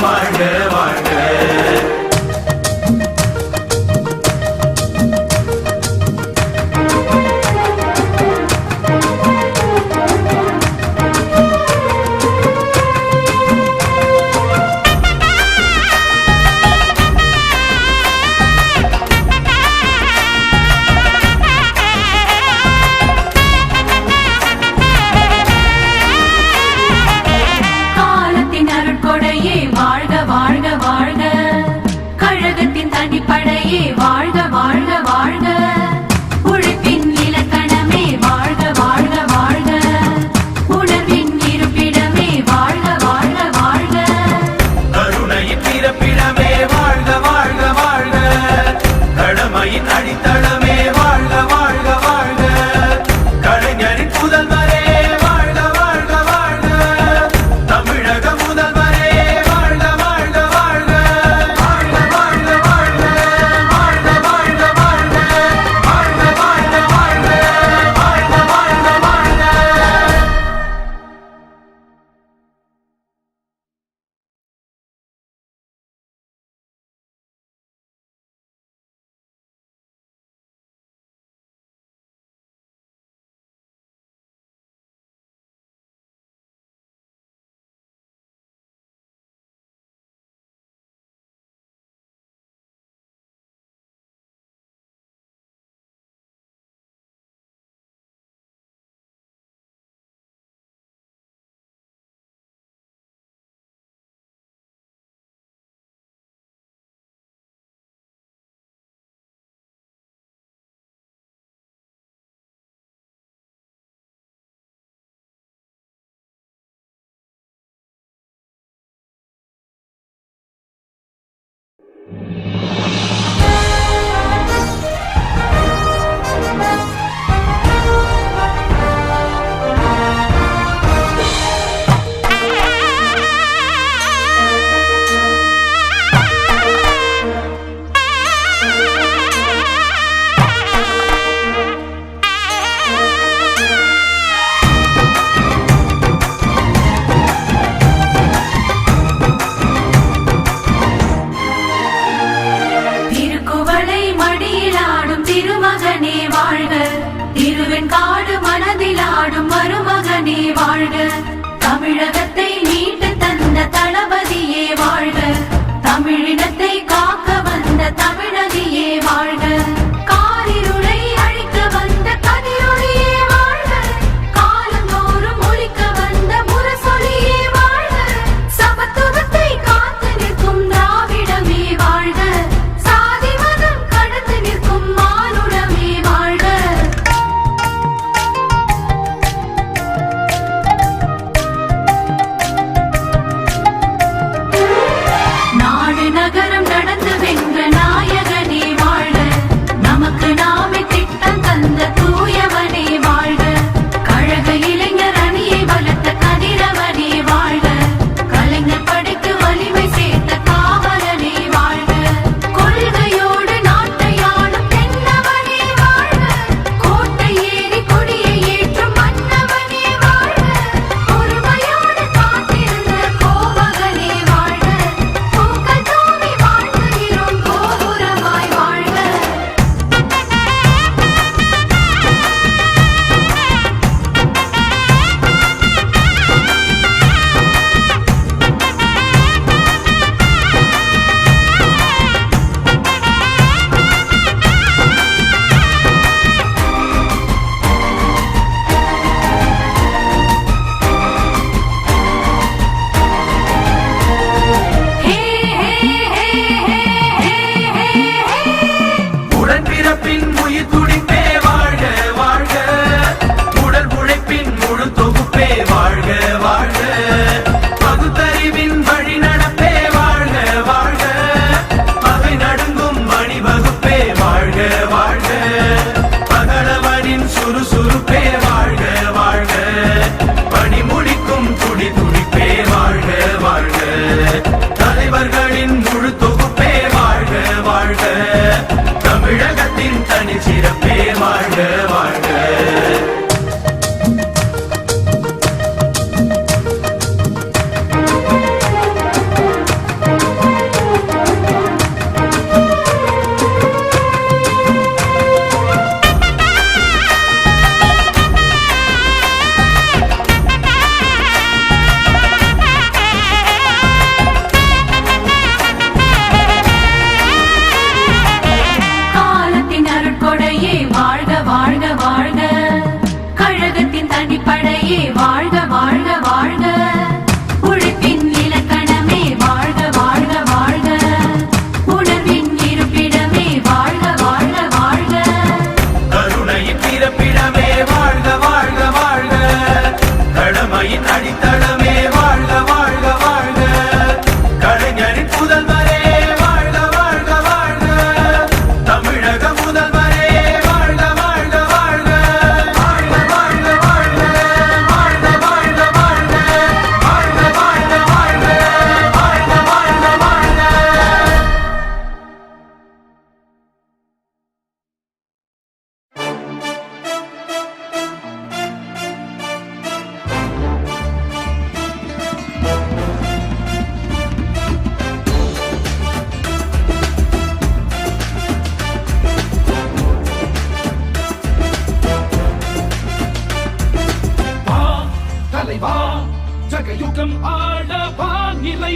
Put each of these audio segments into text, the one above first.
my girl. வாழ்க வாழ்க. பகுத்தறிவின்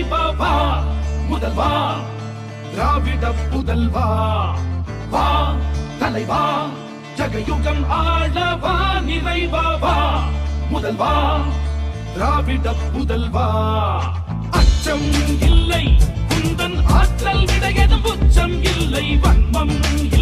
பாபா முதல்வா திராவிட புதல்வா வா. தலைவா ஜகயுகம் ஆளவா நிறைவாவா முதல்வா திராவிட புதல்வா அச்சம் இல்லை குந்தன் ஆற்றல் விட எதும் உச்சம் இல்லை வன்மம் இல்லை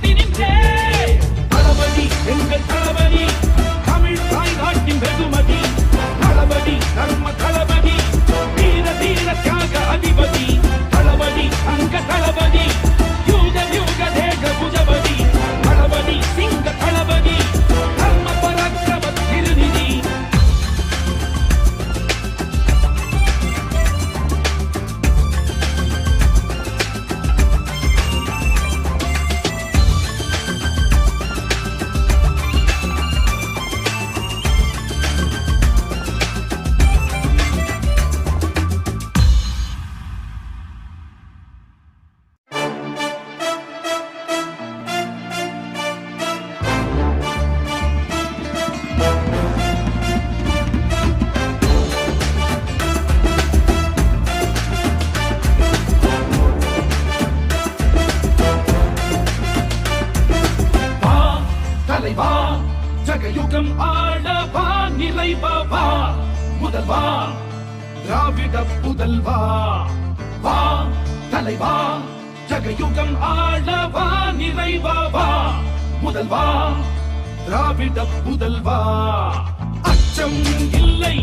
தலைவா ஜகயுகம் ஆடவா நிலைபவா? முதல்வா திராவிட புதல்வா? வா தலைவா ஜகயுகம் ஆடவா நிலைபவா? முதல்வா திராவிட புதல்வா? அச்சம் இல்லை.